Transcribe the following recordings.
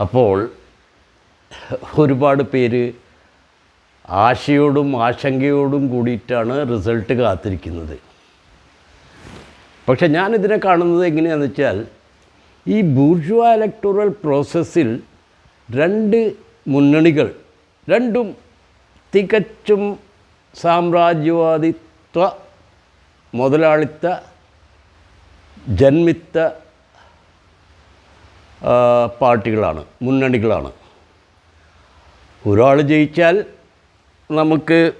അപ്പോൾ ഒരുപാട് പേര് ആശയോടും ആശങ്കയോടും കൂടിയിട്ടാണ് റിസൾട്ട് കാത്തിരിക്കുന്നത്. പക്ഷെ ഞാനിതിനെ കാണുന്നത് എങ്ങനെയാണെന്ന് വെച്ചാൽ ഈ ബൂർഷ്വ ഇലക്ടോറൽ പ്രോസസ്സിൽ രണ്ട് മുന്നണികൾ രണ്ടും തികച്ചും സാമ്രാജ്യവാദിത്വ മുതലാളിത്ത ജന്മിത്ത പാർട്ടികളാണ് മുന്നണികളാണ്. ഒരാൾ ജയിച്ചാൽ നമുക്ക്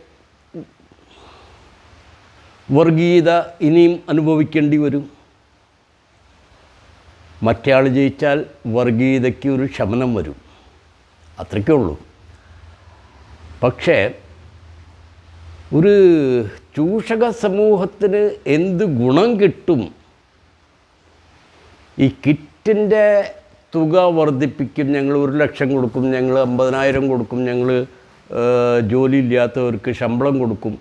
വർഗീയത ഇനിയും അനുഭവിക്കേണ്ടി വരും. മറ്റേ ജയിച്ചാൽ വർഗീയതയ്ക്ക് ഒരു ശമനം വരും. അത്രയ്ക്കേ ഉള്ളൂ. പക്ഷേ ഒരു ചൂഷക സമൂഹത്തിന് എന്ത് ഗുണം കിട്ടും? ഈ കിറ്റിന്റെ തുക വർദ്ധിപ്പിക്കും ഞങ്ങൾ ഒരു ലക്ഷം കൊടുക്കും ഞങ്ങൾ അമ്പതിനായിരം കൊടുക്കും ഞങ്ങൾ ജോലി ഇല്ലാത്തവർക്ക് ശമ്പളം കൊടുക്കും.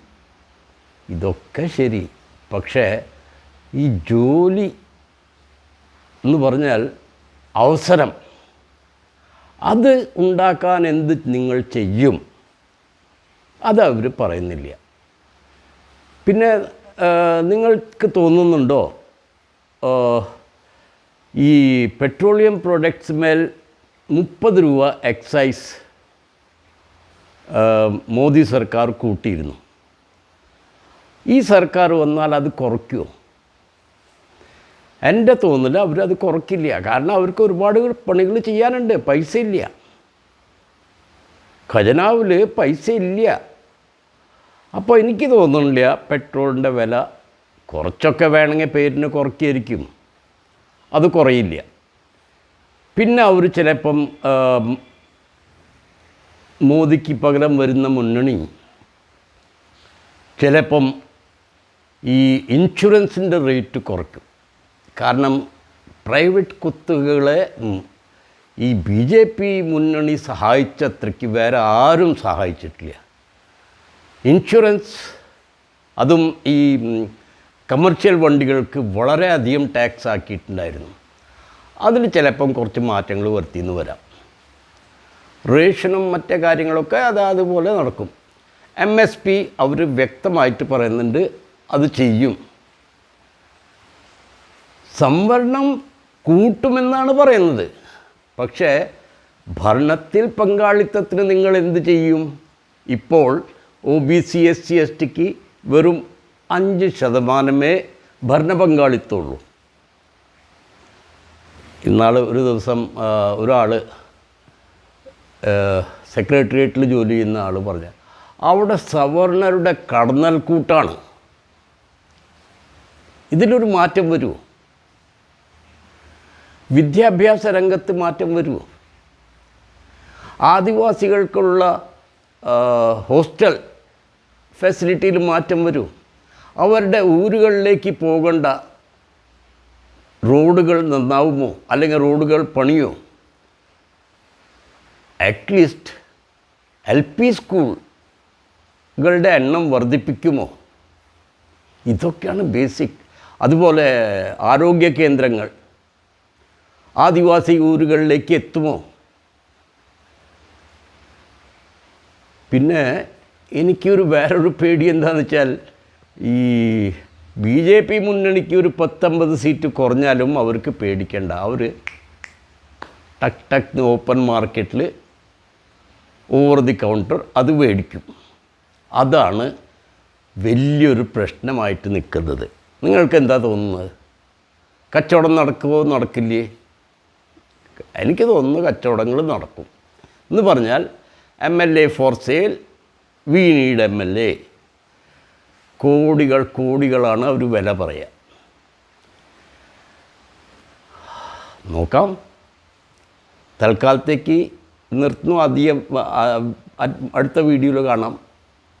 ഇതൊക്കെ ശരി. പക്ഷേ ഈ ജോലി എന്ന് പറഞ്ഞാൽ അവസരം. അത് ഉണ്ടാക്കാൻ എന്ത് നിങ്ങൾ ചെയ്യും? അത് അവർ പറയുന്നില്ല. പിന്നെ നിങ്ങൾക്ക് തോന്നുന്നുണ്ടോ? ഈ പെട്രോളിയം പ്രൊഡക്ട്സ് മേൽ മുപ്പത് രൂപ എക്സൈസ് മോദി സർക്കാർ കൂട്ടിയിരുന്നു. ഈ സർക്കാർ വന്നാൽ അത് കുറയ്ക്കുമോ എന്റെ തോന്നൽ അവരത് കുറയ്ക്കില്ല. കാരണം അവർക്ക് ഒരുപാട് പണികൾ ചെയ്യാനുണ്ട് പൈസ ഇല്ല. ഖജനാവിൽ പൈസ ഇല്ല. അപ്പോൾ എനിക്ക് തോന്നുന്നില്ല പെട്രോളിന്റെ വില കുറച്ചൊക്കെ വേണമെങ്കിൽ പേരിന് കുറയ്ക്കായിരിക്കും. അത് കുറയില്ല. പിന്നെ അവർ ചിലപ്പം മോദിക്ക് പകരം വരുന്ന മുന്നണി ചിലപ്പം ഈ ഇൻഷുറൻസിന്റെ റേറ്റ് കുറയ്ക്കും. കാരണം പ്രൈവറ്റ് കുത്തുകളെ ഈ ബി ജെ പി മുന്നണി സഹായിച്ചത്രയ്ക്ക് വേറെ ആരും സഹായിച്ചിട്ടില്ല. ഇൻഷുറൻസ് അതും ഈ കമേർഷ്യൽ വണ്ടികൾക്ക് വളരെയധികം ടാക്സ് ആക്കിയിട്ടുണ്ടായിരുന്നു. അതിൽ ചിലപ്പം കുറച്ച് മാറ്റങ്ങൾ വരുത്തിയെന്ന് വരാം. റേഷനും മറ്റു കാര്യങ്ങളൊക്കെ അത് അതുപോലെ നടക്കും. എം എസ് പി അവർ വ്യക്തമായിട്ട് പറയുന്നുണ്ട് അത് ചെയ്യും. സംവരണം കൂട്ടുമെന്നാണ് പറയുന്നത്. പക്ഷേ ഭരണത്തിൽ പങ്കാളിത്തത്തിന് നിങ്ങൾ എന്ത് ചെയ്യും? ഇപ്പോൾ O B C S C S tick വെറും അഞ്ച് ശതമാനമേ ഭരണ പങ്കാളിത്തമുള്ളൂ ഇന്നാൾ ഒരു ദിവസം ഒരാൾ സെക്രട്ടേറിയറ്റിൽ ജോലി ചെയ്യുന്ന ആൾ പറഞ്ഞ അവിടെ സവർണരുടെ കടന്നൽ കൂട്ടാണ്. ഇതിലൊരു മാറ്റം വരുമോ വിദ്യാഭ്യാസ രംഗത്ത് മാറ്റം വരുമോ ആദിവാസികൾക്കുള്ള ഹോസ്റ്റൽ ഫെസിലിറ്റിയിൽ മാറ്റം വരും. അവരുടെ ഊരുകളിലേക്ക് പോകേണ്ട റോഡുകൾ നന്നാവുമോ? അല്ലെങ്കിൽ റോഡുകൾ പണിയോ? അറ്റ്ലീസ്റ്റ് എൽ പി സ്കൂളുകളുടെ എണ്ണം വർദ്ധിപ്പിക്കുമോ? ഇതൊക്കെയാണ് ബേസിക് അതുപോലെ ആരോഗ്യ കേന്ദ്രങ്ങൾ ആദിവാസി ഊരുകളിലേക്ക് എത്തുമോ? പിന്നെ എനിക്കൊരു വേറൊരു പേടി എന്താണെന്ന് വെച്ചാൽ ഈ ബി ജെ പി മുന്നണിക്ക് ഒരു പത്തൊമ്പത് സീറ്റ് കുറഞ്ഞാലും അവർക്ക് പേടിക്കേണ്ട. അവർ ടക് ടക് ഓപ്പൺ മാർക്കറ്റിൽ ഓവർ ദി കൗണ്ടർ അത് മേടിക്കും. അതാണ് വലിയൊരു പ്രശ്നമായിട്ട് നിൽക്കുന്നത്. നിങ്ങൾക്ക് എന്താ തോന്നുന്നത്? കച്ചവടം നടക്കുമോ നടക്കില്ലേ? എനിക്ക് തോന്നുന്നു കച്ചവടങ്ങൾ നടക്കും. എന്ന് പറഞ്ഞാൽ M L A for sale we need M L A. കോടികൾ കോടികളാണ് അവർ വില പറയുക നോക്കാം. തൽക്കാലത്തേക്ക് നിർത്തുന്നു. അധികം അടുത്ത വീഡിയോയിൽ കാണാം.